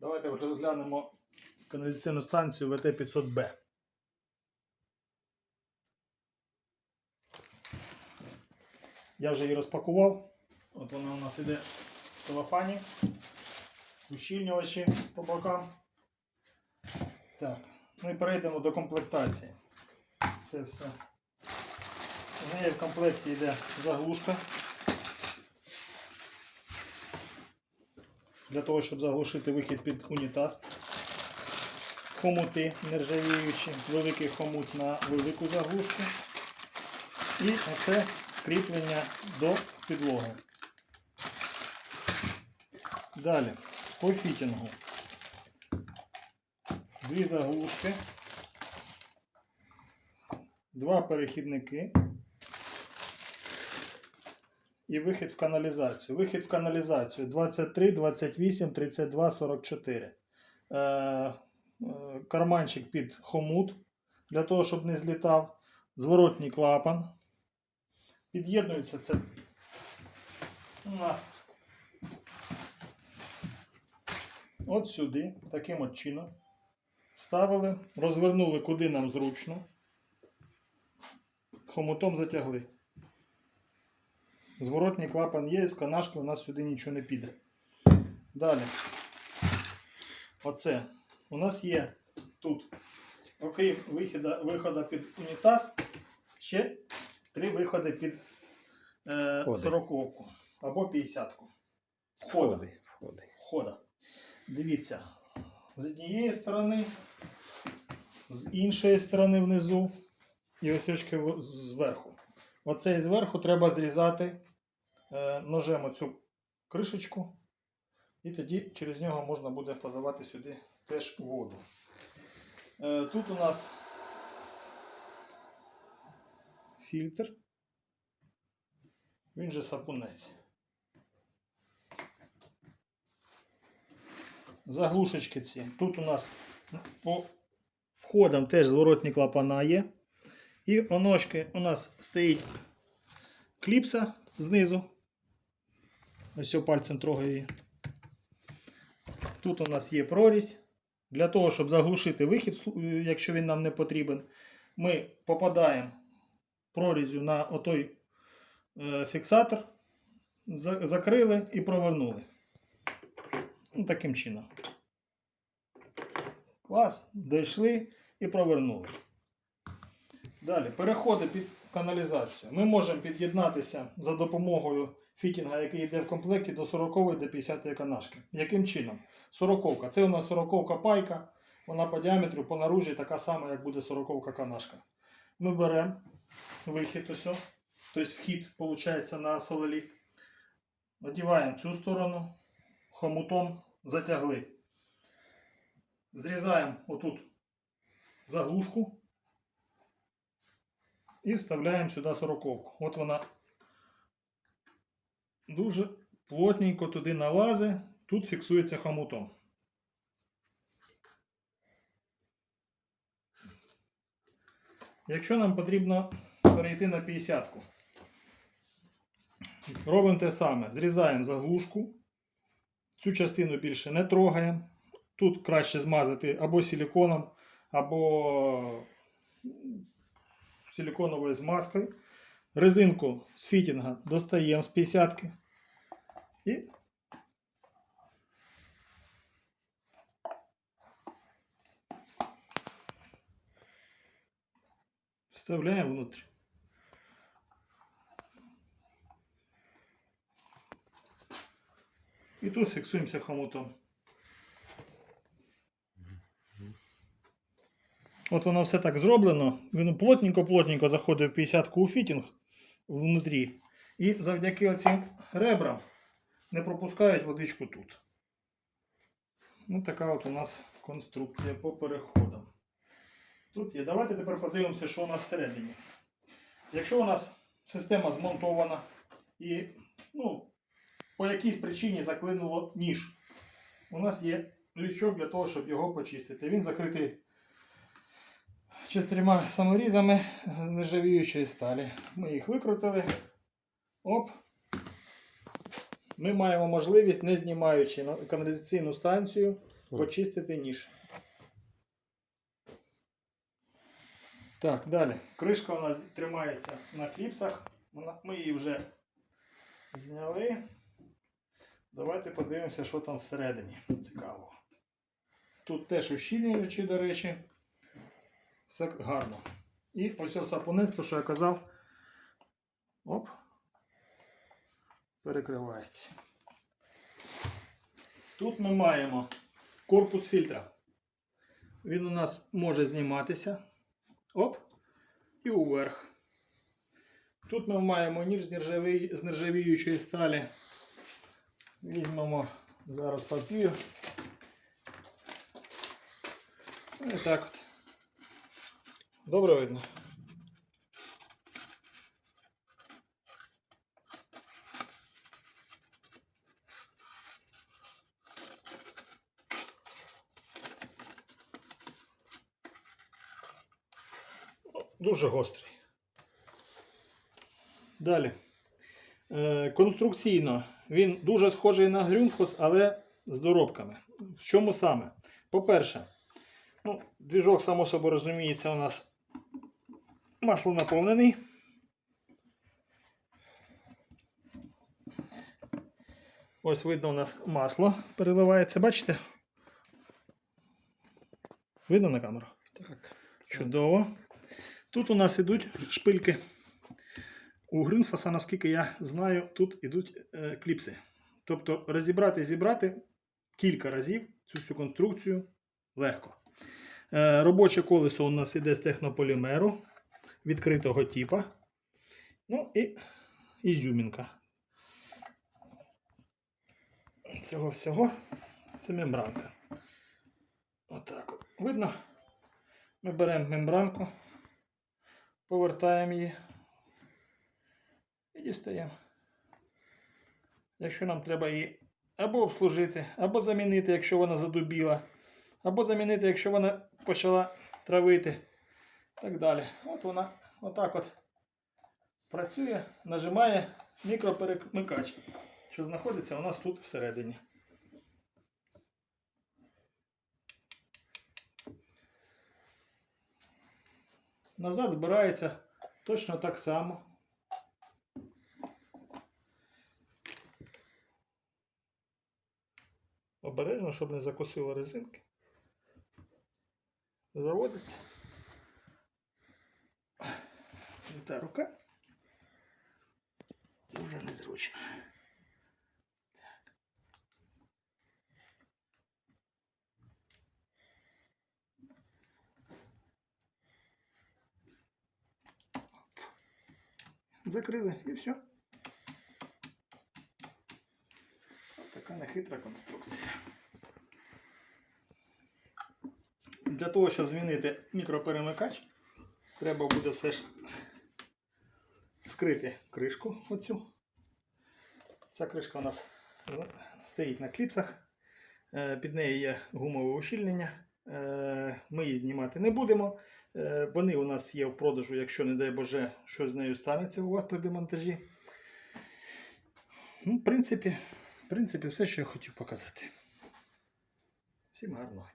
Давайте розглянемо каналізаційну станцію ВТ-500Б. Я вже її розпакував. От вона у нас іде в целофані. Ущільнювачі по бокам. Так, ну і перейдемо до комплектації. Це все. В неї в комплекті йде заглушка. Для того, щоб заглушити вихід під унітаз. Хомути нержавіючі, великий хомут на велику заглушку. І оце кріплення до підлоги. Далі, по фітінгу. Дві заглушки, два перехідники і вихід в каналізацію. Вихід в каналізацію 23, 28, 32, 44. Е, е, карманчик під хомут для того, щоб не злітав. Зворотній клапан. Під'єднується це у нас от сюди, таким от чином. Вставили, розвернули куди нам зручно. Хомутом затягли. Зворотній клапан є, з канашки у нас сюди нічого не піде. Далі. Оце. У нас є тут, окрім виходу, виходу під унітаз, ще три виходи під е, Входи. 40 або 50-ку. Входа. Входи. Входи. Входа. Дивіться. З однієї сторони, з іншої сторони внизу і ось зверху. Оцей зверху треба зрізати е, ножем оцю кришечку, і тоді через нього можна буде подавати сюди теж воду. Е, тут у нас фільтр. Він же сапунець. Заглушечки ці. Тут у нас по входам теж зворотні клапана є. І оночки у нас стоїть кліпса знизу. Ось я пальцем трогаю її. Тут у нас є прорізь. Для того, щоб заглушити вихід, е, якщо він нам не потрібен, ми попадаємо прорізю на отой е, фіксатор, закрили і провернули. Ну, таким чином. Клас, дійшли і провернули. Далі, переходи під каналізацію. Ми можемо під'єднатися за допомогою фітінга, який йде в комплекті до 40 до 50 канашки. Яким чином? 40 Це у нас 40 пайка. Вона по діаметру, по наружі така сама, як буде 40 канашка. Ми беремо вихід ось, тобто вхід, виходить, на солеліфт. Одіваємо цю сторону, хомутом затягли. Зрізаємо отут заглушку і вставляємо сюди сороковку. От вона дуже плотненько туди налазить, тут фіксується хомутом. Якщо нам потрібно перейти на 50-ку, робимо те саме. Зрізаємо заглушку. Цю частину більше не трогаємо. Тут краще змазати або силиконом, або силиконовою змазкою. Резинку з фітінга достаємо з 50 і вставляємо внутрь. І тут фіксуємося хомутом. От воно все так зроблено. Він плотненько-плотненько заходить в 50-ку у фітінг внутрі. І завдяки оцим ребрам не пропускають водичку тут. Ну, така от у нас конструкція по переходам. Тут є. Давайте тепер подивимося, що у нас всередині. Якщо у нас система змонтована і ну, по якійсь причині заклинуло ніж, у нас є лючок для того, щоб його почистити. Він закритий чотирма саморізами нержавіючої сталі. Ми їх викрутили. Оп. Ми маємо можливість, не знімаючи каналізаційну станцію, почистити ніж. Так, далі. Кришка у нас тримається на кліпсах. Ми її вже зняли. Давайте подивимося, що там всередині. Цікаво. Тут теж ущільнюючі, до речі. Все гарно. І ось ось сапунець, то, що я казав. Оп. Перекривається. Тут ми маємо корпус фільтра. Він у нас може зніматися. Оп. І уверх. Тут ми маємо ніж з нержавіючої сталі. Візьмемо зараз папір. І так от. Добре видно. Дуже гострий. Далі. Е, конструкційно він дуже схожий на Грюнфос, але з доробками. В чому саме? По-перше, ну, двіжок, само собою розуміється, у нас масло наповнений. Ось видно, у нас масло переливається, бачите? Видно на камеру? Так. Чудово. Тут у нас ідуть шпильки. У Гринфаса, наскільки я знаю, тут ідуть е, кліпси. Тобто розібрати зібрати кілька разів цю всю конструкцію легко. Е, робоче колесо у нас іде з технополімеру відкритого типа. Ну і ізюмінка. Цього всього це мембранка. Отак от. Видно? Ми беремо мембранку, повертаємо її і дістаємо. Якщо нам треба її або обслужити, або замінити, якщо вона задубіла, або замінити, якщо вона почала травити. Так далі. От вона отак от працює, нажимає мікроперемикач, що знаходиться у нас тут всередині. Назад збирається точно так само. Обережно, щоб не закусило резинки. Заводиться. Не та рука. Дуже незручно. Закрили і все. Ось така нехитра конструкція. Для того, щоб змінити мікроперемикач, треба буде все ж вскрити кришку оцю. Ця кришка у нас стоїть на кліпсах. Е, Під нею є гумове ущільнення. Е, Ми її знімати не будемо. Е, Вони у нас є в продажу, якщо, не дай Боже, щось з нею станеться у вас при демонтажі. Ну, в принципі, в принципі, все, що я хотів показати. Всім гарного.